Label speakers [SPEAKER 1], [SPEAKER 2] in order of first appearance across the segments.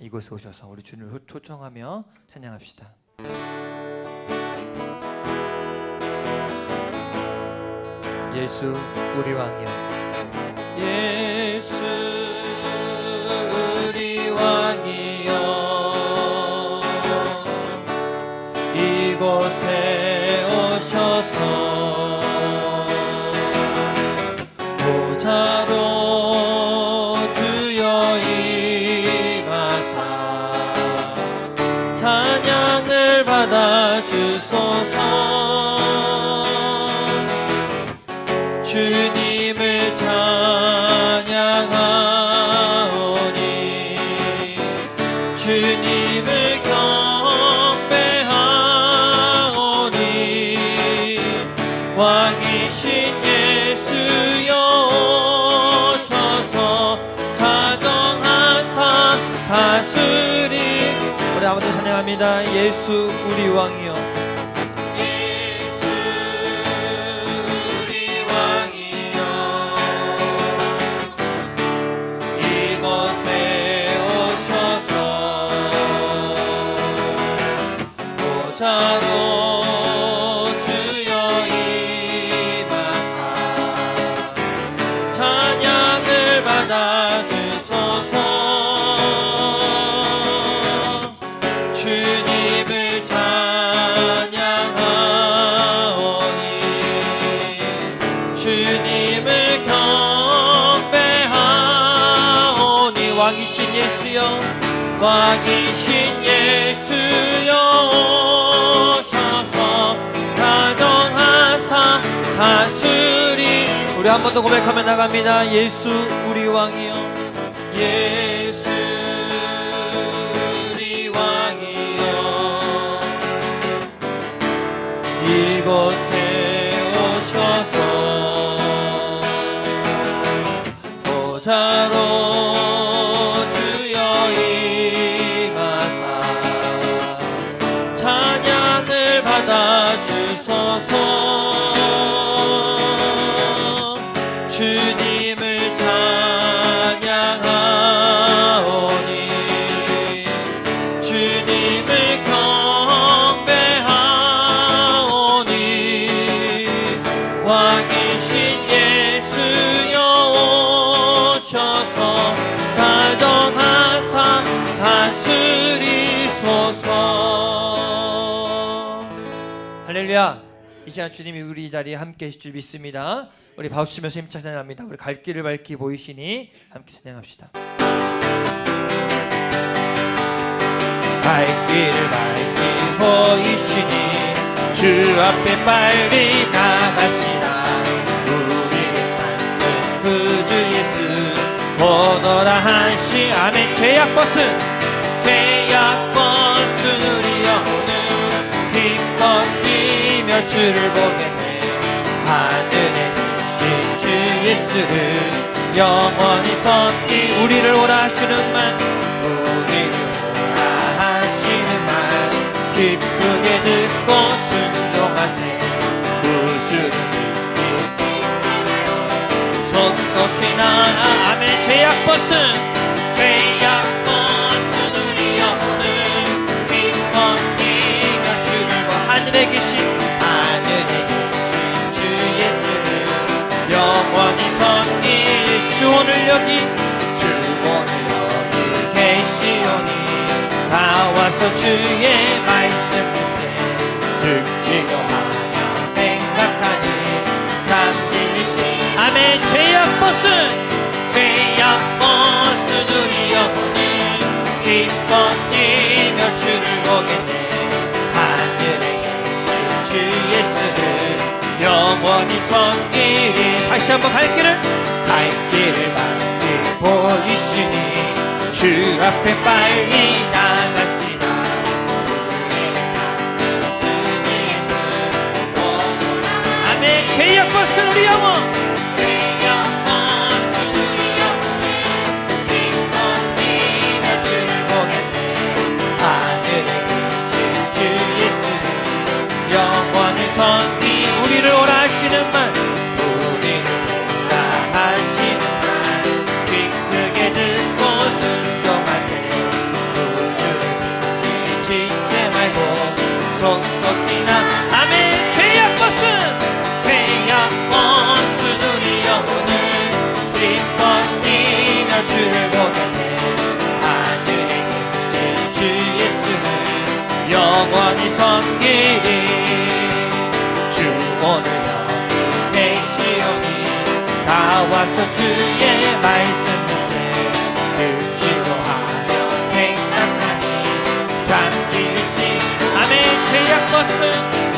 [SPEAKER 1] 이곳에 오셔서 우리 주님을 초청하며 찬양합시다. 예수 우리 왕이여 예수 주소서. 주님을 찬양하오니 주님을 경배하오니 왕이신 예수여 오셔서 사정하사 다스리. 우리 아버지 찬양합니다. 예수 우리 왕이여 번 더 고백하며 나갑니다. 예수 우리 왕이여. 예 할렐루야. 이 시간 주님이 우리 이 자리에 함께 하실 줄 믿습니다. 우리 박수치면서 힘차게 찬양합니다. 우리 갈 길을 밝히 보이시니 함께 찬양합시다. 갈 길을 밝히 보이시니 주 앞에 빨리 나갑시다. 우리를 찾는 구주 예수 오너라 한시 아멘. 죄악벗은 죄악벗 주를 보겠네. 하늘에 계신 주 예수를 영원히 섬기 우리를 오라 하시는 말 우리를 오라 하시는 말. 기쁘게 듣고 순종하세. 구주를 믿기 속속히 나아 아멘 죄악 벗은 죄악 주의 말씀 보세 듣기도 하며 생각하니 참 진리시 아멘. 죄악 벗은 죄악 벗은 우리 영혼을 기뻐 뛰며 주를 보겠네 하늘에 계신 주 예수를 영원히 섬기리. 다시 한번 갈 길을. 갈 길을 밝히 보이시니 주 앞에 빨리 나 죄 나와서 주의 말씀 듣 그 기도하며 생각하니 잠길 수 아멘. 제약 것은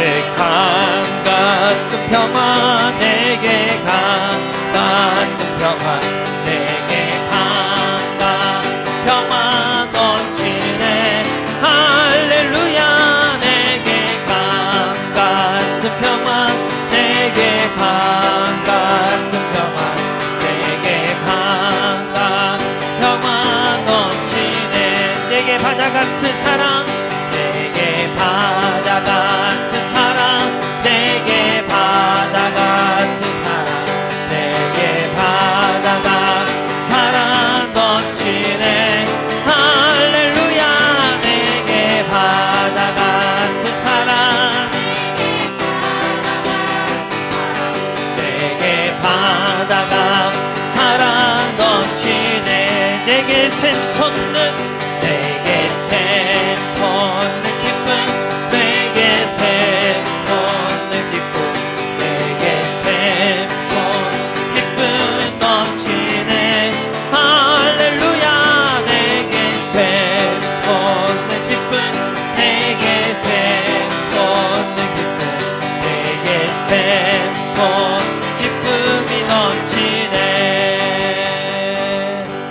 [SPEAKER 1] que.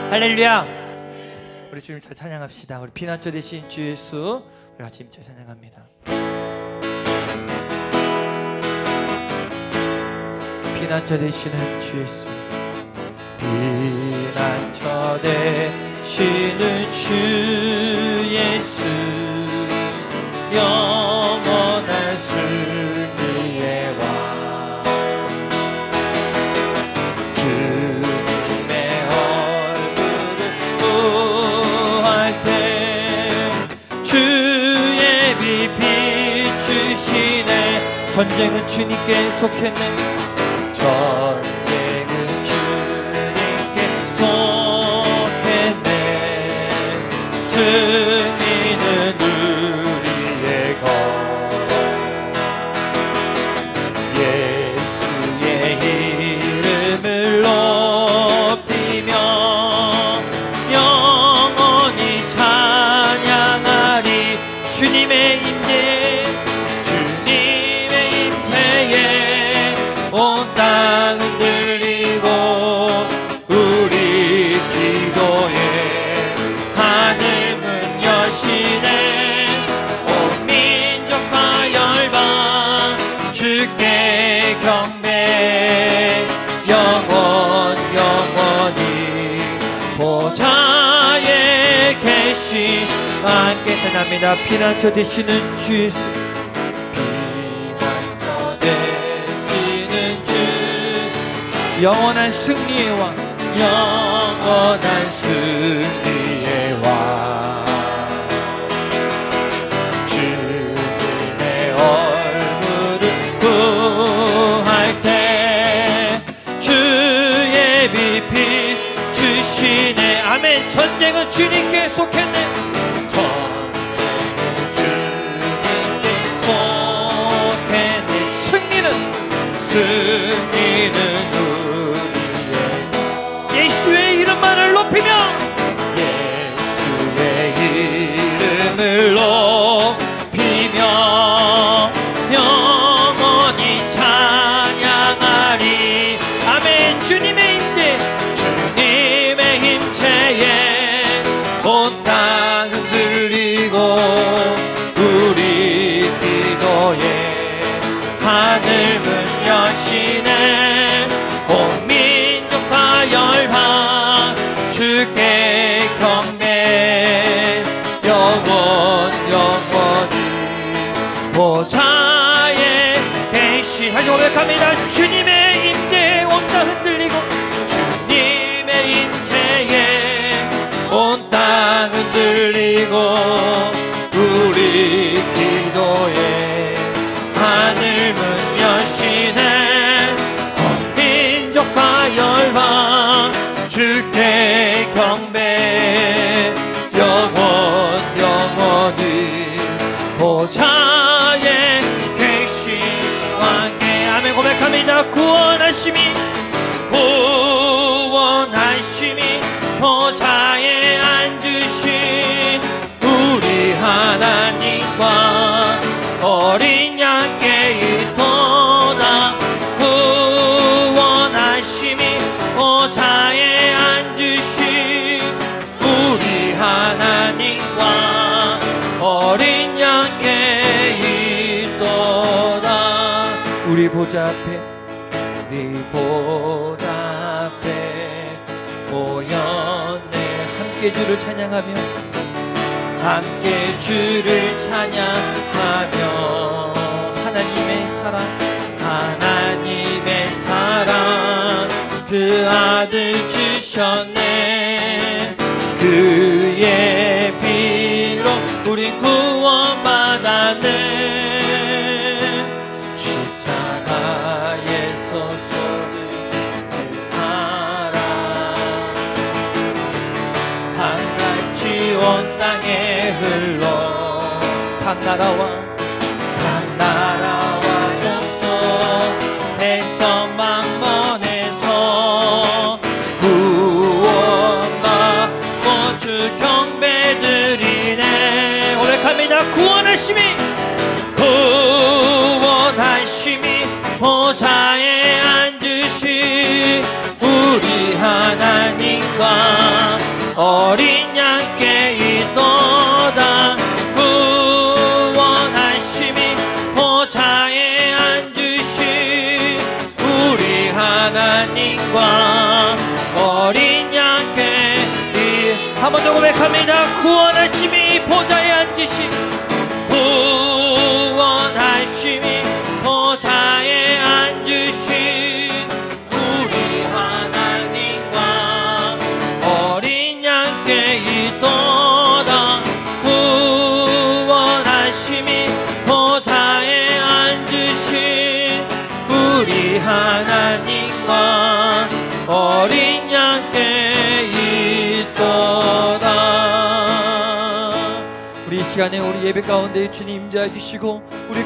[SPEAKER 1] 할렐루야. 우리 주님 잘 찬양합시다. 우리 피난처 되신 주 예수, 우리 같이 힘차 찬양합니다. 피난처 되시는 주 예수, 피난처 되시는 주 예수, 영원. 전쟁은 주님께 속했네. 전쟁은 주님께 속했네. 찬양합니다. 피난처 되시는 주 예수.
[SPEAKER 2] 피난처 되시는 주
[SPEAKER 1] 영원한 승리의 왕.
[SPEAKER 2] 영원한 승리의 왕. 주님의 얼굴을 구할 때 주의 빛
[SPEAKER 1] 주시네. 아멘. 전쟁은 주님께 속했네
[SPEAKER 2] 어린 양께 있도다. 구원하심이 보좌에 앉으신 우리 하나님과 어린 양께 있도다.
[SPEAKER 1] 우리 보좌 앞에
[SPEAKER 2] 우리 보좌 앞에 모였네.
[SPEAKER 1] 함께 주를 찬양하며
[SPEAKER 2] 함께 주를 찬양하며
[SPEAKER 1] 하나님의 사랑
[SPEAKER 2] 하나님의 사랑. 그 아들 주셨네. 그의 피로 우리 구원받았네. 십자가에서 쏟으신 그 사랑. 강같이 온 땅에 흘러
[SPEAKER 1] 강나라와
[SPEAKER 2] 각 나라와 줬어 백성 망원에서 구원 받고 주 경배드리네
[SPEAKER 1] 고백합니다. 구원하심이
[SPEAKER 2] 구원하심이 보좌에 앉으신 우리 하나님과 어린 앉으신
[SPEAKER 1] 예배 가운데 주님 임재해 주시고